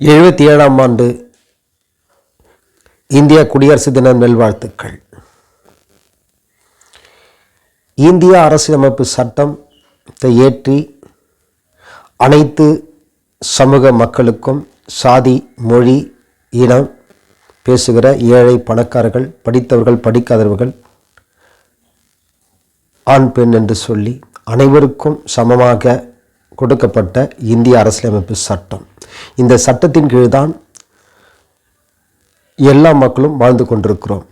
எழுபத்தி ஏழாம் ஆண்டு இந்திய குடியரசு தின நல்வாழ்த்துக்கள். இந்திய அரசியலமைப்பு சட்டத்தை ஏற்றி அனைத்து சமூக மக்களுக்கும் சாதி மொழி இனம் பேசுகிற ஏழை பணக்காரர்கள் படித்தவர்கள் படிக்காதவர்கள் ஆண் பெண் என்று சொல்லி அனைவருக்கும் சமமாக கொடுக்கப்பட்ட இந்திய அரசியலமைப்பு சட்டம். இந்த சட்டத்தின் கீழ் தான் எல்லா மக்களும் வாழ்ந்து கொண்டிருக்கிறோம்.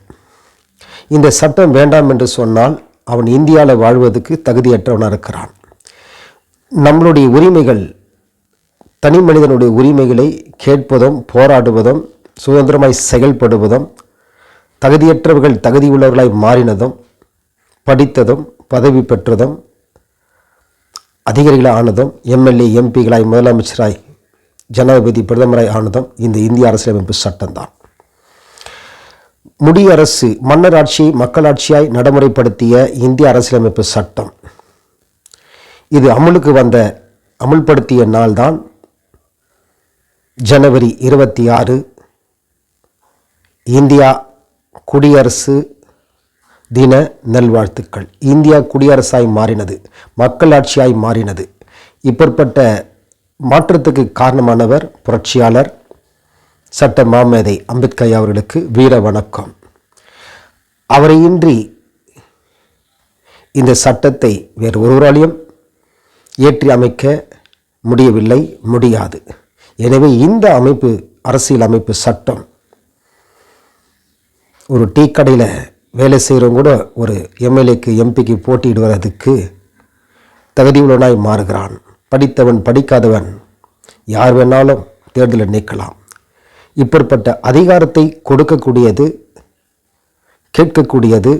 இந்த சட்டம் வேண்டாம் என்று சொன்னால் அவன் இந்தியாவில் வாழ்வதற்கு தகுதியற்றவனாக இருக்கிறான். நம்மளுடைய உரிமைகள் தனி மனிதனுடைய உரிமைகளை கேட்பதும் போராடுவதும் சுதந்திரமாய் செயல்படுவதும் தகுதியற்றவர்கள் தகுதியுள்ளவர்களாய் மாறினதும் படித்ததும் பதவி பெற்றதும் அதிகாரிகளாக ஆனதும் எம்எல்ஏ எம்பிகளாய் முதலமைச்சராய் ஜனாதிபதி பிரதமராய் ஆனதும் இந்த இந்திய அரசியலமைப்பு சட்டம்தான். முடியரசு மன்னராட்சியை மக்களாட்சியாய் நடைமுறைப்படுத்திய இந்திய அரசியலமைப்பு சட்டம். இது அமலுக்கு வந்த அமுல்படுத்திய நாள்தான் ஜனவரி இருபத்தி ஆறு. இந்தியா குடியரசு தின நல்வாழ்த்துக்கள். இந்தியா குடியரசாய் மாறினது மக்களாட்சியாய் மாறினது. இப்பேற்பட்ட மாற்றத்துக்கு காரணமானவர் புரட்சியாளர் சட்ட மாமேதை அம்பேத்கர் அவர்களுக்கு வீர வணக்கம். அவரையின்றி இந்த சட்டத்தை வேறு ஒருவராலையும் ஏற்றி அமைக்க முடியவில்லை முடியாது. எனவே இந்த அமைப்பு அரசியல் அமைப்பு சட்டம் ஒரு டீ கடையில் வேலை செய்கிறவங்க கூட ஒரு எம்எல்ஏக்கு எம்பிக்கு போட்டியிடுவதற்கு தகுதியுள்ளவனாய் மாறுகிறான். படித்தவன் படிக்காதவன் யார் வேணாலும் தேர்தலில் நிற்கலாம். இப்படிப்பட்ட அதிகாரத்தை கொடுக்கக்கூடியது கேட்கக்கூடியது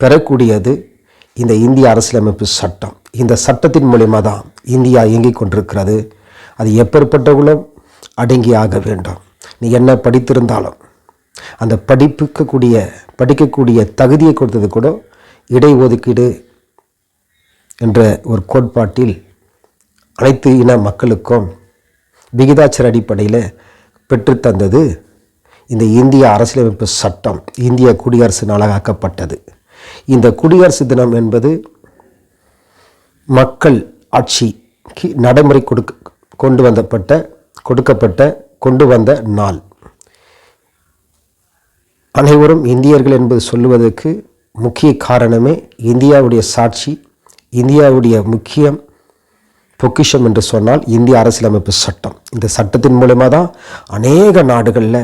பெறக்கூடியது இந்த இந்திய அரசியலமைப்பு சட்டம். இந்த சட்டத்தின் மூலிமா தான் இந்தியா இயங்கிக் கொண்டிருக்கிறது. அது எப்பேற்பட்டவர்களும் அடங்கி ஆக வேண்டும். நீ என்ன படித்திருந்தாலும் அந்த படிப்புக்கக்கூடிய படிக்கக்கூடிய தகுதியை கொடுத்தது கூட இடை ஒதுக்கீடு என்ற ஒரு கோட்பாட்டில் அனைத்து இன மக்களுக்கும் விகிதாச்சார அடிப்படையில் பெற்றுத்தந்தது இந்த இந்திய அரசியலமைப்பு சட்டம் இந்திய குடியரசு நாளாக ஆக்கப்பட்டது இந்த குடியரசு தினம் என்பது மக்கள் ஆட்சிக்கு நடைமுறை கொடுக்க கொண்டு வந்தப்பட்ட கொடுக்கப்பட்ட கொண்டு வந்த நாள். அனைவரும் இந்தியர்கள் என்பது சொல்லுவதற்கு முக்கிய காரணமே இந்தியாவுடைய சாட்சி இந்தியாவுடைய முக்கியம் பொக்கிஷம் என்று சொன்னால் இந்திய அரசியலமைப்பு சட்டம். இந்த சட்டத்தின் மூலமாக தான் அநேக நாடுகளில்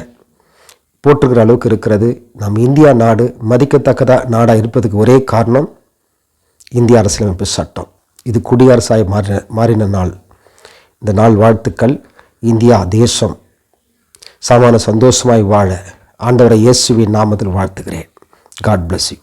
போற்றுகிற அளவுக்கு இருக்கிறது. நம் இந்தியா நாடு மதிக்கத்தக்கதாக நாடாக இருப்பதுக்கு ஒரே காரணம் இந்திய அரசியலமைப்பு சட்டம். இது குடியரசாய் மாறின மாறின நாள். இந்த நாள் வாழ்த்துக்கள். இந்தியா தேசம். சாமான சந்தோஷமாய் வாழ. ஆண்டவரை இயேசுவின் நாமத்தில் வாழ்த்துகிறேன். God bless you